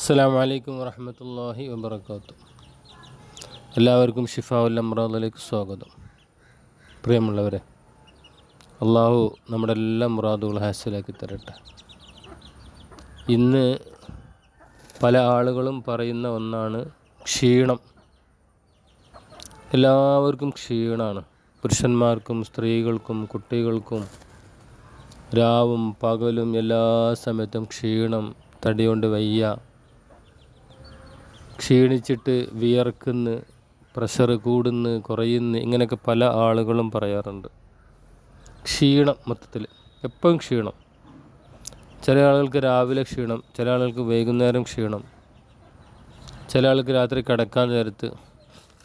അസ്സാം വലൈക്കും വറഹമത്തല്ലാഹി വബർക്കാത്തു എല്ലാവർക്കും ഷിഫാവുൽ അമ്രാദിലേക്ക് സ്വാഗതം. പ്രിയമുള്ളവരെ അള്ളാഹു നമ്മുടെ എല്ലാ മുറാദുകളും ഹാസിലാക്കി തരട്ടെ. ഇന്ന് പല ആളുകളും പറയുന്ന ഒന്നാണ് ക്ഷീണം. എല്ലാവർക്കും ക്ഷീണമാണ് പുരുഷന്മാർക്കും സ്ത്രീകൾക്കും കുട്ടികൾക്കും രാവും പകലും എല്ലാ സമയത്തും ക്ഷീണം തടികൊണ്ട് വയ്യ. ക്ഷീണിച്ചിട്ട് വിയർക്കുന്ന് പ്രഷർ കൂടുന്ന് കുറയുന്നു ഇങ്ങനെയൊക്കെ പല ആളുകളും പറയാറുണ്ട്. ക്ഷീണം മൊത്തത്തിൽ എപ്പോഴും ക്ഷീണം? ചില ആളുകൾക്ക് രാവിലെ ക്ഷീണം ചില ആളുകൾക്ക് വൈകുന്നേരം ക്ഷീണം ചില ആൾക്ക് രാത്രി കിടക്കാൻ നേരത്ത്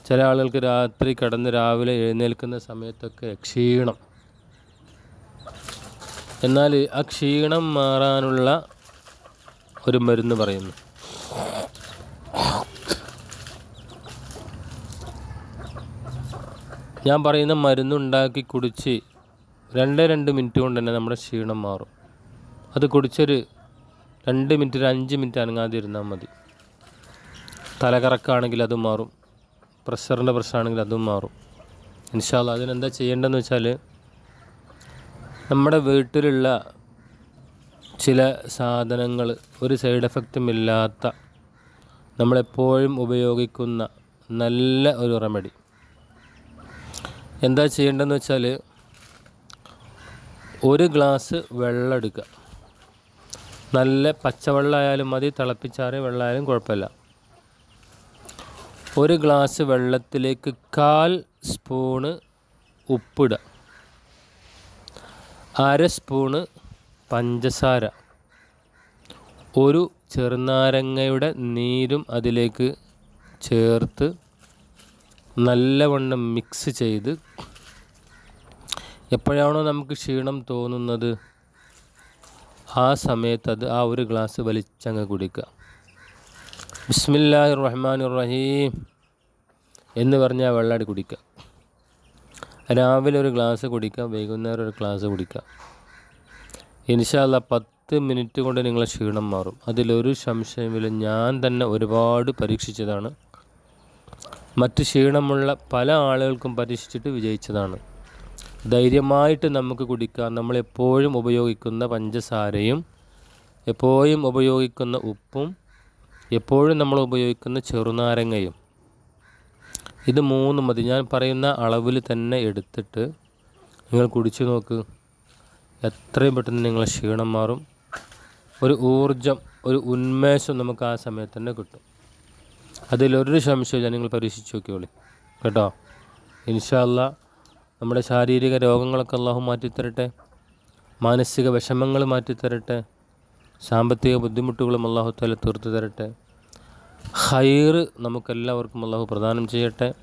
ചില ആളുകൾക്ക് രാത്രി കിടന്ന് രാവിലെ എഴുന്നേൽക്കുന്ന സമയത്തൊക്കെ ക്ഷീണം. എന്നാൽ ആ ക്ഷീണം മാറാനുള്ള ഒരു മരുന്ന് പറയുന്നു. ഞാൻ പറയുന്ന മരുന്നുണ്ടാക്കി കുടിച്ച് രണ്ട് രണ്ട് മിനിറ്റ് കൊണ്ട് തന്നെ നമ്മുടെ ക്ഷീണം മാറും. അത് കുടിച്ചൊരു രണ്ട് മിനിറ്റ് ഒരു അഞ്ച് മിനിറ്റ് അനങ്ങാതെ ഇരുന്നാൽ മതി. തലകറക്കാണെങ്കിൽ അതും മാറും. പ്രഷറിന്റെ പ്രശ്നമാണെങ്കിൽ അതും മാറും. ഇൻഷാല്ല അതിനെന്താ ചെയ്യേണ്ടതെന്ന് വെച്ചാൽ നമ്മുടെ വീട്ടിലുള്ള ചില സാധനങ്ങൾ ഒരു സൈഡ് എഫക്റ്റും ഇല്ലാത്ത നമ്മളെപ്പോഴും ഉപയോഗിക്കുന്ന നല്ല ഒരു റെമഡി. എന്താ ചെയ്യേണ്ടതെന്ന് വെച്ചാൽ ഒരു ഗ്ലാസ് വെള്ളം എടുക്കുക. നല്ല പച്ചവെള്ളമായാലും മതി തിളപ്പിച്ചാറിയ വെള്ളമായാലും കുഴപ്പമില്ല. ഒരു ഗ്ലാസ് വെള്ളത്തിലേക്ക് കാൽ സ്പൂണ് ഉപ്പിടുക. അര സ്പൂണ് പഞ്ചസാര. ഒരു ചെറുനാരങ്ങയുടെ നീരും അതിലേക്ക് ചേർത്ത് നല്ലവണ്ണം മിക്സ് ചെയ്ത് എപ്പോഴാണോ നമുക്ക് ക്ഷീണം തോന്നുന്നത് ആ സമയത്ത് അത് ആ ഒരു ഗ്ലാസ് വലിച്ചങ്ങ് കുടിക്കുക. ബിസ്മില്ലാ റഹ്മാൻ റഹീം എന്ന് പറഞ്ഞാൽ വെള്ളാടി കുടിക്കുക. രാവിലെ ഒരു ഗ്ലാസ് കുടിക്കുക വൈകുന്നേരം ഒരു ഗ്ലാസ് കുടിക്കുക. ഇൻഷാല്ല പത്ത് മിനിറ്റ് കൊണ്ട് നിങ്ങളെ ക്ഷീണം മാറും. അതിലൊരു സംശയമില്ല. ഞാൻ തന്നെ ഒരുപാട് പരീക്ഷിച്ചതാണ്. മറ്റ് ക്ഷീണമുള്ള പല ആളുകൾക്കും പരീക്ഷിച്ചിട്ട് വിജയിച്ചതാണ്. ധൈര്യമായിട്ട് നമുക്ക് കുടിക്കാം. നമ്മളെപ്പോഴും ഉപയോഗിക്കുന്ന പഞ്ചസാരയും എപ്പോഴും ഉപയോഗിക്കുന്ന ഉപ്പും എപ്പോഴും നമ്മൾ ഉപയോഗിക്കുന്ന ചെറുനാരങ്ങയും. ഇത് മൂന്ന് മതി. ഞാൻ പറയുന്ന അളവിൽ തന്നെ എടുത്തിട്ട് നിങ്ങൾ കുടിച്ചു നോക്ക്. എത്രയും പെട്ടെന്ന് നിങ്ങളെ ക്ഷീണം മാറും. ഒരു ഊർജം ഒരു ഉന്മേഷം നമുക്ക് ആ സമയത്ത് തന്നെ കിട്ടും. അതിലൊരു സംശയമില്ല നിങ്ങൾ പരീക്ഷിച്ച് നോക്കിയോളി കേട്ടോ? ഇൻഷാല്ല നമ്മുടെ ശാരീരിക രോഗങ്ങളൊക്കെ അള്ളാഹു മാറ്റിത്തരട്ടെ. മാനസിക വിഷമങ്ങൾ മാറ്റിത്തരട്ടെ. സാമ്പത്തിക ബുദ്ധിമുട്ടുകളും അള്ളാഹു തല തീർത്തു തരട്ടെ. ഹൈർ നമുക്കെല്ലാവർക്കും അള്ളാഹു പ്രദാനം ചെയ്യട്ടെ.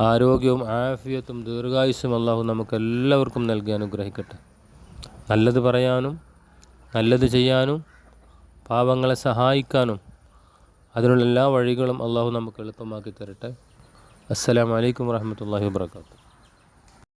ആരോഗ്യവും ആഫിയത്തും ദീർഘായുസ്സും അള്ളാഹു നമുക്കെല്ലാവർക്കും നൽകി അനുഗ്രഹിക്കട്ടെ. നല്ലത് പറയാനും നല്ലത് ചെയ്യാനും പാവങ്ങളെ സഹായിക്കാനും അതിനുള്ള എല്ലാ വഴികളും അള്ളാഹു നമുക്ക് എളുപ്പമാക്കി തരട്ടെ. അസ്സലാമലൈക്കും വാഹമത്തല്ലാഹി വാബർക്കാത്തു